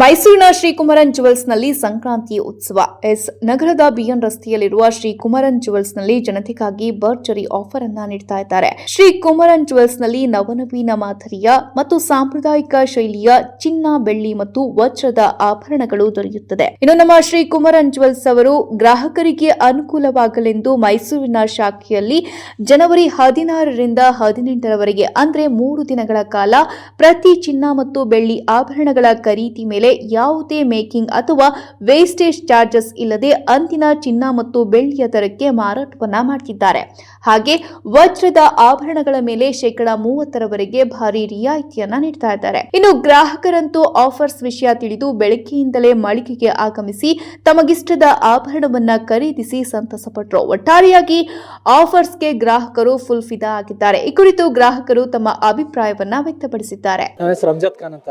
ಮೈಸೂರಿನ ಶ್ರೀ ಕುಮಾರನ್ ಜುವೆಲ್ಸ್ನಲ್ಲಿ ಸಂಕ್ರಾಂತಿ ಉತ್ಸವ. ಎಸ್. ನಗರದ ಬಿಎನ್ ರಸ್ತೆಯಲ್ಲಿರುವ ಶ್ರೀ ಕುಮರನ್ ಜುವೆಲ್ಸ್ನಲ್ಲಿ ಜನತೆಗಾಗಿ ಬರ್ಜರಿ ಆಫರ್ ಅನ್ನ ನೀಡ್ತಾ ಇದ್ದಾರೆ. ಶ್ರೀ ಕುಮರನ್ ಜುವೆಲ್ಸ್ನಲ್ಲಿ ನವನವೀನ ಮಾದರಿಯ ಮತ್ತು ಸಾಂಪ್ರದಾಯಿಕ ಶೈಲಿಯ ಚಿನ್ನ, ಬೆಳ್ಳಿ ಮತ್ತು ವಜ್ರದ ಆಭರಣಗಳು ದೊರೆಯುತ್ತದೆ. ಇನ್ನು ನಮ್ಮ ಶ್ರೀ ಕುಮಾರನ್ ಜುವೆಲ್ಸ್ ಅವರು ಗ್ರಾಹಕರಿಗೆ ಅನುಕೂಲವಾಗಲೆಂದು ಮೈಸೂರಿನ ಶಾಖೆಯಲ್ಲಿ ಜನವರಿ ಹದಿನಾರರಿಂದ ಹದಿನೆಂಟರವರೆಗೆ ಅಂದ್ರೆ ಮೂರು ದಿನಗಳ ಕಾಲ ಪ್ರತಿ ಚಿನ್ನ ಮತ್ತು ಬೆಳ್ಳಿ ಆಭರಣಗಳ ಖರೀದಿ ಮೇಲೆ ಯಾವುದೇ ಮೇಕಿಂಗ್ ಅಥವಾ ವೇಸ್ಟೇಜ್ ಚಾರ್ಜಸ್ ಇಲ್ಲದೆ ಅಂದಿನ ಚಿನ್ನ ಮತ್ತು ಬೆಳ್ಳಿಯ ದರಕ್ಕೆ ಮಾರಾಟವನ್ನ ಮಾಡ್ತಿದ್ದಾರೆ. ಹಾಗೆ ವಜ್ರದ ಆಭರಣಗಳ ಮೇಲೆ ಶೇಕಡ ಮೂವತ್ತರವರೆಗೆ ಭಾರಿ ರಿಯಾಯಿತಿಯನ್ನ ನೀಡ್ತಾ ಇದ್ದಾರೆ. ಇನ್ನು ಗ್ರಾಹಕರಂತೂ ಆಫರ್ಸ್ ವಿಷಯ ತಿಳಿದು ಬೆಳಗ್ಗೆಯಿಂದಲೇ ಮಳಿಗೆಗೆ ಆಗಮಿಸಿ ತಮಗಿಷ್ಟದ ಆಭರಣವನ್ನ ಖರೀದಿಸಿ ಸಂತಸಪಟ್ಟರು ಒಟ್ಟಾರೆಯಾಗಿ ಆಫರ್ಸ್ಗೆ ಗ್ರಾಹಕರು ಫುಲ್ ಫಿದಾ ಆಗಿದ್ದಾರೆ. ಈ ಕುರಿತು ಗ್ರಾಹಕರು ತಮ್ಮ ಅಭಿಪ್ರಾಯವನ್ನ ವ್ಯಕ್ತಪಡಿಸಿದ್ದಾರೆ. ಖಾನ್ ಅಂತ.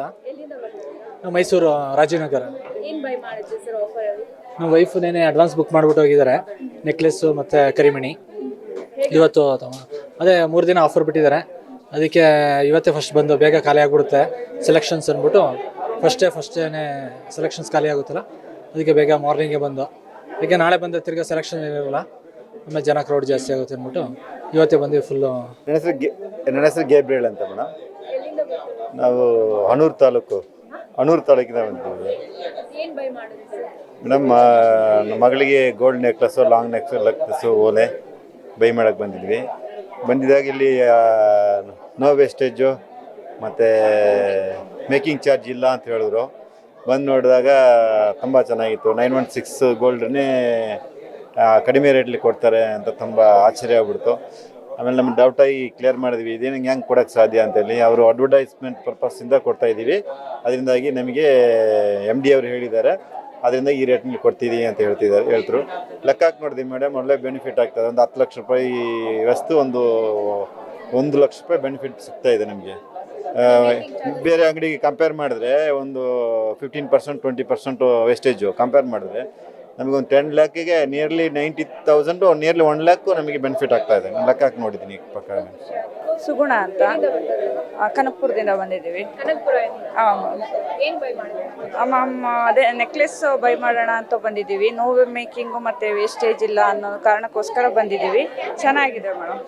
ನಾವು ಮೈಸೂರು ರಾಜೀವ್ನಗರ. ಏನ್ ಬೈ ಮಾಡಿದ್ರಿ ಸರ್ ಆಫರ್ ಅಲ್ಲಿ? ನಮ್ಮ ವೈಫ್ ನೇನೆ ಅಡ್ವಾನ್ಸ್ ಬುಕ್ ಮಾಡ್ಬಿಟ್ಟು ಹೋಗಿದ್ದಾರೆ. ನೆಕ್ಲೆಸ್ಸು ಮತ್ತು ಕರಿಮಣಿ. ಇವತ್ತು ತಮ್ಮ- ಅದೇ ಮೂರು ದಿನ ಆಫರ್ ಬಿಟ್ಟಿದ್ದಾರೆ. ಅದಕ್ಕೆ ಇವತ್ತೇ ಫಸ್ಟ್ ಬಂದು ಬೇಗ ಖಾಲಿ ಆಗಿಬಿಡುತ್ತೆ. ಸೆಲೆಕ್ಷನ್ಸ್ ಅಂದ್ಬಿಟ್ಟು ಫಸ್ಟೇ ಫಸ್ಟೇನೆ ಸೆಲೆಕ್ಷನ್ಸ್ ಖಾಲಿ ಆಗುತ್ತಲ್ಲ ಅದಕ್ಕೆ ಬೇಗ ಮಾರ್ನಿಂಗೆ ಬಂದು. ಈಗ ನಾಳೆ ಬಂದ ತಿರ್ಗಿ ಸೆಲೆಕ್ಷನ್ ಇರಲ್ಲ ಆಮೇಲೆ ಜನ ಕ್ರೌಡ್ ಜಾಸ್ತಿ ಆಗುತ್ತೆ ಅಂದ್ಬಿಟ್ಟು ಇವತ್ತೇ ಬಂದು ಫುಲ್ಲು ನನ್ನ ಹೆಸರು ಗೆ ನನ್ನ ಹೆಸರು ಗೇಬ್ರಿಯಲ್ ಅಂತ ಮೇಡಮ್. ನಾವು ಹನೂರು ತಾಲೂಕು. ಹನೂರು ತಾಲೂಕಿನ ಬಂದಿದ್ದೀವಿ ಮೇಡಮ್ ನಮ್ಮ ಮಗಳಿಗೆ ಗೋಲ್ಡ್ ನೆಕ್ಲೆಸ್ಸು ಲಾಂಗ್ ನೆಕ್ಸ್ ಲಕ್ಲೆಸ್ಸು ಓಲೆ ಬೈ ಮಾಡೋಕ್ಕೆ ಬಂದಿದ್ವಿ. ಬಂದಿದ್ದಾಗ ಇಲ್ಲಿ ನೋ ವೇಸ್ಟೇಜು ಮತ್ತು ಮೇಕಿಂಗ್ ಚಾರ್ಜ್ ಇಲ್ಲ ಅಂತ ಹೇಳಿದ್ರು. ಬಂದು ನೋಡಿದಾಗ ತುಂಬ ಚೆನ್ನಾಗಿತ್ತು. ನೈನ್ ಒನ್ ಸಿಕ್ಸ್ ಗೋಲ್ಡನ್ನೇ ಕಡಿಮೆ ರೇಟ್ಲಿ ಕೊಡ್ತಾರೆ ಅಂತ ತುಂಬ ಆಶ್ಚರ್ಯ ಆಗ್ಬಿಡ್ತು. ಆಮೇಲೆ ನಮ್ಮ ಆಗಿ ಕ್ಲಿಯರ್ ಮಾಡಿದ್ವಿ, ಇದೇನು ಹೆಂಗೆ ಕೊಡೋಕ್ಕೆ ಸಾಧ್ಯ? ಅಂತೇಳಿ. ಅವರು ಅಡ್ವರ್ಟೈಸ್ಮೆಂಟ್ ಪರ್ಪಸ್ಸಿಂದ ಕೊಡ್ತಾ ಇದ್ದೀವಿ. ಅದರಿಂದಾಗಿ ನಮಗೆ ಎಂ ಡಿ ಅವರು ಹೇಳಿದ್ದಾರೆ, ಅದರಿಂದ ಈ ರೇಟ್ನಲ್ಲಿ ಕೊಡ್ತೀವಿ ಅಂತ ಹೇಳ್ತಿದ್ದಾರೆ, ಹೇಳ್ತರು. ಲೆಕ್ಕ ಹಾಕಿ ನೋಡಿದ್ವಿ ಮೇಡಮ್ ಒಳ್ಳೆ ಬೆನಿಫಿಟ್ ಆಗ್ತದೆ. ಒಂದು ಹತ್ತು ಲಕ್ಷ ರೂಪಾಯಿ ವಸ್ತು ಒಂದು ಒಂದು ಲಕ್ಷ ರೂಪಾಯಿ ಬೆನಿಫಿಟ್ ಸಿಗ್ತಾ ಇದೆ ನಮಗೆ. ಬೇರೆ ಅಂಗಡಿಗೆ ಕಂಪೇರ್ ಮಾಡಿದ್ರೆ ಒಂದು fifteen percent twenty percent wastage compare ಮಾಡಿದ್ರೆ ನಮಗೊಂದು ten ಲ್ಯಾಕಿಗೆ nearly ninety thousand nearly one lakh ನಮಗೆ ಬೆನಿಫಿಟ್ ಆಗ್ತಾ ಇದೆ. ನಾನು ಲೆಕ್ಕ ಹಾಕಿ ನೋಡಿದ್ದೀನಿ ಈ ಪ್ರಕಾರ. ಸುಗುಣ ಅಂತ. ಆ, ಕನಕಪುರದಿಂದ ಬಂದಿದ್ದೀವಿ. ಆ, ಏನ್ ಬೈ ಮಾಡಿದ್ರಿ? ಅಮ್ಮ ಅಮ್ಮ ಅದೇ ನೆಕ್ಲೆಸ್ ಬೈ ಮಾಡೋಣ ಅಂತ ಬಂದಿದ್ದೀವಿ. ನೋ ಮೇಕಿಂಗು ಮತ್ತು ವೇಸ್ಟೇಜ್ ಇಲ್ಲ ಅನ್ನೋ ಕಾರಣಕ್ಕೋಸ್ಕರ ಬಂದಿದ್ದೀವಿ. ಚೆನ್ನಾಗಿದೆ ಮೇಡಮ್.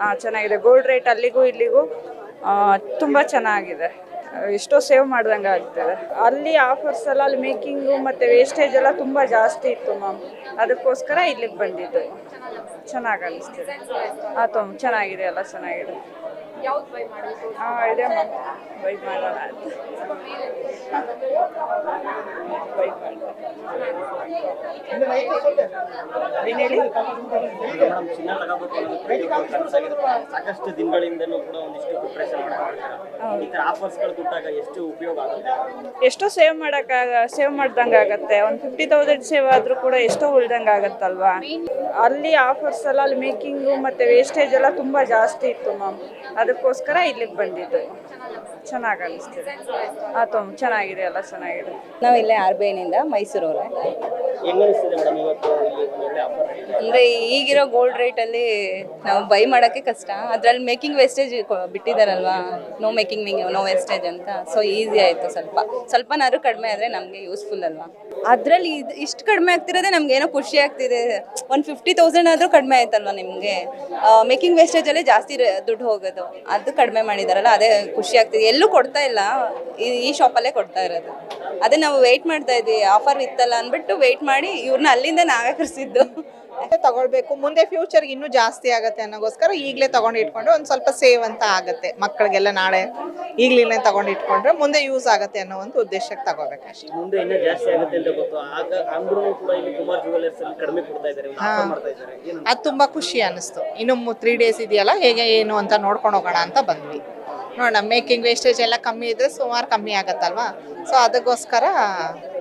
ಹಾಂ ಚೆನ್ನಾಗಿದೆ. ಗೋಲ್ಡ್ ರೇಟ್ ಅಲ್ಲಿಗೂ ಇಲ್ಲಿಗೂ ತುಂಬ ಚೆನ್ನಾಗಿದೆ. ಎಷ್ಟೋ ಸೇವ್ ಮಾಡ್ದಂಗೆ ಆಗ್ತದೆ. ಅಲ್ಲಿ ಆಫರ್ಸ್ ಎಲ್ಲ ಅಲ್ಲಿ ಮೇಕಿಂಗು ಮತ್ತು ವೇಸ್ಟೇಜ್ ಎಲ್ಲ ತುಂಬ ಜಾಸ್ತಿ ಇತ್ತು ಮ್ಯಾಮ್ ಅದಕ್ಕೋಸ್ಕರ ಇಲ್ಲಿಗೆ ಬಂದಿದ್ದು. ಚೆನ್ನಾಗಿ ಅನಿಸ್ತದೆ. ತುಂಬ ಚೆನ್ನಾಗಿದೆ ಎಲ್ಲ ಚೆನ್ನಾಗಿದೆ. ಹಾಂ ಇದೆ ಮ್ಯಾಮ್ ಬೈ ಮಾಡೋಣ ಸಾಕಷ್ಟು ದಿನಗಳಿಂದನೂ ಕೂಡ ಒಂದಿಷ್ಟು ಪ್ರಿಪ್ರೇಷನ್ ಮಾಡ್ತಾರೆ ಈ ತರ ಆಫರ್ಸ್ಗಳು ಕೊಟ್ಟಾಗ ಎಷ್ಟು ಉಪಯೋಗ ಆಗುತ್ತೆ? ಎಷ್ಟೋ ಸೇವ್ ಮಾಡಕ್ಕ ಸೇವ್ ಮಾಡ್ದಂಗೆ ಆಗತ್ತೆ. ಒಂದು ಫಿಫ್ಟಿ ತೌಸಂಡ್ ಸೇವ್ ಆದರೂ ಕೂಡ ಎಷ್ಟೋ ಉಳ್ದಂಗೆ ಆಗತ್ತಲ್ವಾ? ಅಲ್ಲಿ ಆಫರ್ಸ್ ಎಲ್ಲ, ಅಲ್ಲಿ ಮೇಕಿಂಗು ಮತ್ತೆ ವೇಸ್ಟೇಜ್ ಎಲ್ಲ ತುಂಬ ಜಾಸ್ತಿ ಇತ್ತು ಮ್ಯಾಮ್ ಅದಕ್ಕೋಸ್ಕರ ಇಲ್ಲಿಗೆ ಬಂದಿದ್ದು. ಚೆನ್ನಾಗಿ ಅನಿಸ್ತಿದೆ. ಆ ಚೆನ್ನಾಗಿದೆ ಎಲ್ಲ ಚೆನ್ನಾಗಿದೆ. ನಾವು ಇಲ್ಲೇ ಆರ್ ಬಿ ಮೈಸೂರವ್ರೆ. ಅಂದರೆ ಈಗಿರೋ ಗೋಲ್ಡ್ ರೇಟಲ್ಲಿ ನಾವು ಬೈ ಮಾಡೋಕ್ಕೆ ಕಷ್ಟ. ಅದರಲ್ಲಿ ಮೇಕಿಂಗ್ ವೇಸ್ಟೇಜ್ ಬಿಟ್ಟಿದ್ದಾರಲ್ವಾ ನೋ ಮೇಕಿಂಗ್ ನೋ ವೇಸ್ಟೇಜ್ ಅಂತ. ಸೊ ಈಸಿ ಆಯಿತು ಸ್ವಲ್ಪ. ಸ್ವಲ್ಪನಾದ್ರೂ ಕಡಿಮೆ ಆದರೆ ನಮಗೆ ಯೂಸ್ಫುಲ್ ಅಲ್ವಾ? ಅದರಲ್ಲಿ ಇದು ಇಷ್ಟು ಕಡಿಮೆ ಆಗ್ತಿರೋದೇ ನಮ್ಗೆ ಏನೋ ಖುಷಿ ಆಗ್ತಿದೆ. ಒಂದು ಫಿಫ್ಟಿ ತೌಸಂಡ್ ಆದ್ರೂ ಕಡಿಮೆ ಆಯ್ತಲ್ವಾ ನಿಮಗೆ? ಮೇಕಿಂಗ್ ವೇಸ್ಟೇಜಲ್ಲೇ ಜಾಸ್ತಿ ದುಡ್ಡು ಹೋಗೋದು. ಅದು ಕಡಿಮೆ ಮಾಡಿದಾರಲ್ಲ, ಅದೇ ಖುಷಿ ಆಗ್ತಿದೆ. ಎಲ್ಲೂ ಕೊಡ್ತಾ ಇಲ್ಲ. ಈ- ಈ ಶಾಪಲ್ಲೇ ಕೊಡ್ತಾ ಇರೋದು. ಅದೇ ನಾವು ವೆಯ್ಟ್ ಮಾಡ್ತಾ ಇದ್ವಿ. ಆಫರ್ ಇತ್ತಲ್ಲ ಅಂದ್ಬಿಟ್ಟು ವೆಯ್ಟ್ ಮಾಡಿ ಇವ್ರನ್ನ ಅಲ್ಲಿಂದ ನಾವೇ ಕರೆಸಿದ್ದು. ತಗೊಳ್ಬೇಕು. ಮುಂದೆ ಫ್ಯೂಚರ್ಗೆ ಇನ್ನೂ ಜಾಸ್ತಿ ಆಗತ್ತೆ ಅನ್ನೋಗೋಸ್ಕರ ಈಗಲೇ ತಗೊಂಡು ಇಟ್ಕೊಂಡು ಒಂದು ಸ್ವಲ್ಪ ಸೇವ್ ಅಂತ ಆಗತ್ತೆ. ಮಕ್ಕಳಿಗೆಲ್ಲ ನಾಳೆ ಈಗಲೇ ತಗೊಂಡು ಇಟ್ಕೊಂಡ್ರೆ ಮುಂದೆ ಯೂಸ್ ಆಗತ್ತೆ ಅನ್ನೋ ಒಂದು ಉದ್ದೇಶಕ್ಕೆ ತಗೋಬೇಕಷ್ಟೇ ಮುಂದೆ ಇನ್ನೂ ಜಾಸ್ತಿ ಆಗುತ್ತೆ ಅಂತ ಗೊತ್ತು. ಆಗ ಅಂದ್ರೂ ಕೂಡ ಇಲ್ಲಿ ಕುಮಾರ್ ಜುವೆಲ್ಲರ್ಸ್ ಅಲ್ಲಿ ಕಡಿಮೆ ಕೊಡ್ತಾ ಇದ್ದಾರೆ ಒಂದು ಆಫರ್ ಮಾಡ್ತಾ ಇದ್ದಾರೆ ಏನು? ಅದು ತುಂಬ ಖುಷಿ ಅನ್ನಿಸ್ತು. ಇನ್ನು ತ್ರೀ ಡೇಸ್ ಇದೆಯಲ್ಲ ಹೇಗೆ ಏನು ಅಂತ ನೋಡ್ಕೊಂಡು ಹೋಗೋಣ ಅಂತ ಬಂದ್ವಿ. ನೋಡೋಣ ಮೇಕಿಂಗ್ ವೇಸ್ಟೇಜ್ ಎಲ್ಲ ಕಮ್ಮಿ ಇದ್ರೆ ಸುಮಾರು ಕಮ್ಮಿ ಆಗತ್ತಲ್ವಾ? ಸೊ ಅದಕ್ಕೋಸ್ಕರ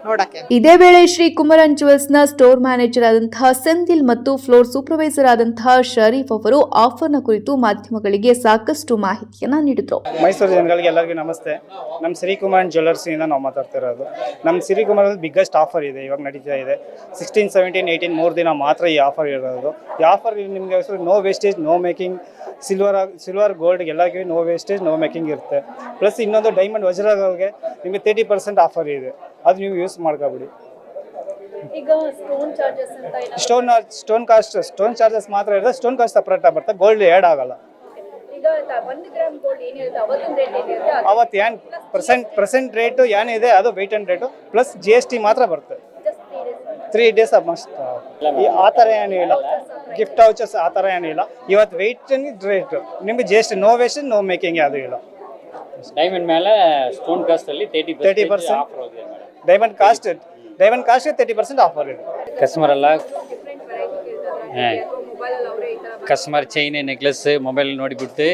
ನೋಡಕ್ಕೆ. ಇದೇ ವೇಳೆ ಶ್ರೀ ಕುಮರನ್ನ ಸ್ಟೋರ್ ಮ್ಯಾನೇಜರ್ ಆದಂತಹ ಸೆಂದಿಲ್ ಮತ್ತು ಫ್ಲೋರ್ ಸೂಪರ್ವೈಸರ್ ಆದಂತಹ ಶರೀಫ್ ಅವರು ಆಫರ್ನ ಕುರಿತು ಮಾಧ್ಯಮಗಳಿಗೆ ಸಾಕಷ್ಟು ಮಾಹಿತಿಯನ್ನ ನೀಡಿದ್ರು. ಮೈಸೂರು ಜನಗಳಿಗೆ ಎಲ್ಲರಿಗೂ ನಮಸ್ತೆ. ನಮ್ಮ ಶ್ರೀಕುಮಾರ್ನಿಂದ ನಾವು ಮಾತಾಡ್ತಿರೋದು. ನಮ್ಮ ಶ್ರೀಕುಮಾರಲ್ಲಿ ಬಿಗ್ಗೆಸ್ಟ್ ಆಫರ್ ಇದೆ ಇವಾಗ ನಡೀತಾ ಇದೆ. ಸಿಕ್ಸ್ಟೀನ್ ಸೆವೆಂಟೀನ್ ಏಯ್ಟೀನ್ ಮೂರು ದಿನ ಮಾತ್ರ ಈ ಆಫರ್ ಇರೋದು. ಈ ಆಫರ್ ನಿಮಗೆ no wastage no making silver silver gold ಎಲ್ಲರಿಗೂ ನೋ ವೇಸ್ಟೇಜ್ ನೋ ಮೇಕಿಂಗ್ ಇರುತ್ತೆ. ಪ್ಲಸ್ ಇನ್ನೊಂದು ಡೈಮಂಡ್ ವಜ್ರಗಳಿಗೆ ನಿಮಗೆ ತರ್ಟಿ ಪರ್ಸೆಂಟ್ ಆಫರ್ ಇದೆ. ಅದು ನೀವು use ಮಾಡ್ಕೊಬಿಡಿ. Stone stone cost stone charges ಮಾತ್ರ ಇರುತ್ತೆ. ಸ್ಟೋನ್ ಕಾಸ್ಟ್ ಸಪ್ರೇಟಾಗಿ ಬರುತ್ತೆ. ಗೋಲ್ಡ್ ಆ್ಯಡ್ ಆಗಲ್ಲ. ಅವತ್ತು ಏನು ಪ್ರೆಸೆಂಟ್ ಪ್ರೆಸೆಂಟ್ ರೇಟು ಏನಿದೆ ಅದು weight and rate plus G S T ಮಾತ್ರ ಬರುತ್ತೆ. ತ್ರೀ ಡೇಸ್ ಮಸ್ಟ್ ಈ ಆ ಥರ ಏನೂ ಇಲ್ಲ. ಗಿಫ್ಟ್ ವೌಚರ್ಸ್ ಆ ಥರ ಏನೂ ಇಲ್ಲ. ಇವತ್ತು ವೆಯ್ಟ್ ರೇಟ್ ನಿಮಗೆ just no waste no making ಯಾವುದೂ ಇಲ್ಲ. ಡೈಮಂಡ್ ಮೇಲೆ ಸ್ಟೋನ್ ಕಾಸ್ಟ್ ಅಲ್ಲಿ ತರ್ಟಿ 30% ಆಫರ್ ಹೋಗಿದೆ madam diamond cost diamond cost thirty percent offer ಇದೆ. ಕಸ್ಟಮರ್ ಎಲ್ಲ ಡಿಫ್ರೆಂಟ್ ವೆರೈಟಿ ಕೇಳ್ತಾರೆ. ಮೊಬೈಲ್ ಅಲ್ಲಿ ಅವರೇ ಈ ತರ ಕಸ್ಟಮರ್ ಚೈನ್ ನೆಕ್ಲೆಸ್ ಮೊಬೈಲ್ ನೋಡಿಬಿಟ್ಟು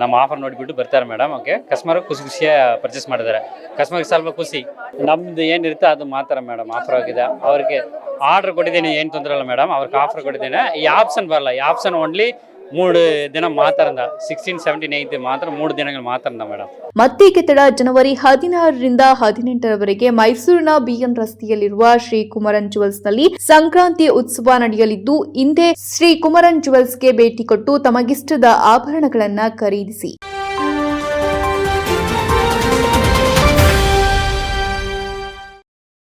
ನಮ್ಮ ಆಫರ್ ನೋಡಿಬಿಟ್ಟು ಬರ್ತಾರೆ ಮೇಡಮ್ ಓಕೆ ಕಸ್ಟಮರ್ ಖುಷಿ ಖುಷಿಯ ಪರ್ಚೇಸ್ ಮಾಡಿದ್ದಾರೆ. ಕಸ್ಟಮರ್ಗೆ ಸ್ವಲ್ಪ ಖುಷಿ. ನಮ್ದು ಏನಿರುತ್ತೆ ಅದು ಮಾತ್ರ ಮೇಡಮ್ ಆಫರ್ ಆಗಿದೆ. ಅವ್ರಿಗೆ ಆರ್ಡರ್ ಕೊಟ್ಟಿದ್ದೀನಿ, ಏನು ತೊಂದರೆ ಇಲ್ಲ ಮೇಡಮ್ ಅವ್ರಿಗೆ ಆಫರ್ ಕೊಟ್ಟಿದ್ದೇನೆ. ಈ ಆಪ್ಷನ್ ಬರಲ್ಲ, ಈ ಆಪ್ಷನ್ ಓನ್ಲಿ ಮೂರು ದಿನ ಮಾತ್ರ ಸಿಕ್ಸ್ಟೀನ್ ಸೆವೆಂಟೀನ್ ಏಯ್ತ್ ಮಾತ್ರ ಮೂರು ದಿನಗಳು ಮಾತ್ರ ಮೇಡಮ್ ಮತ್ತೆ ತಡ ಜನವರಿ ಹದಿನಾರರಿಂದ ಹದಿನೆಂಟರವರೆಗೆ ಮೈಸೂರಿನ ಬಿಎನ್ ರಸ್ತೆಯಲ್ಲಿರುವ ಶ್ರೀ ಕುಮರನ್ ಜುವೆಲ್ಸ್ನಲ್ಲಿ ಸಂಕ್ರಾಂತಿ ಉತ್ಸವ ನಡೆಯಲಿದ್ದು, ಹಿಂದೆ ಶ್ರೀ ಕುಮರನ್ ಜುವೆಲ್ಸ್ಗೆ ಭೇಟಿ ಕೊಟ್ಟು ತಮಗಿಷ್ಟದ ಆಭರಣಗಳನ್ನ ಖರೀದಿಸಿ.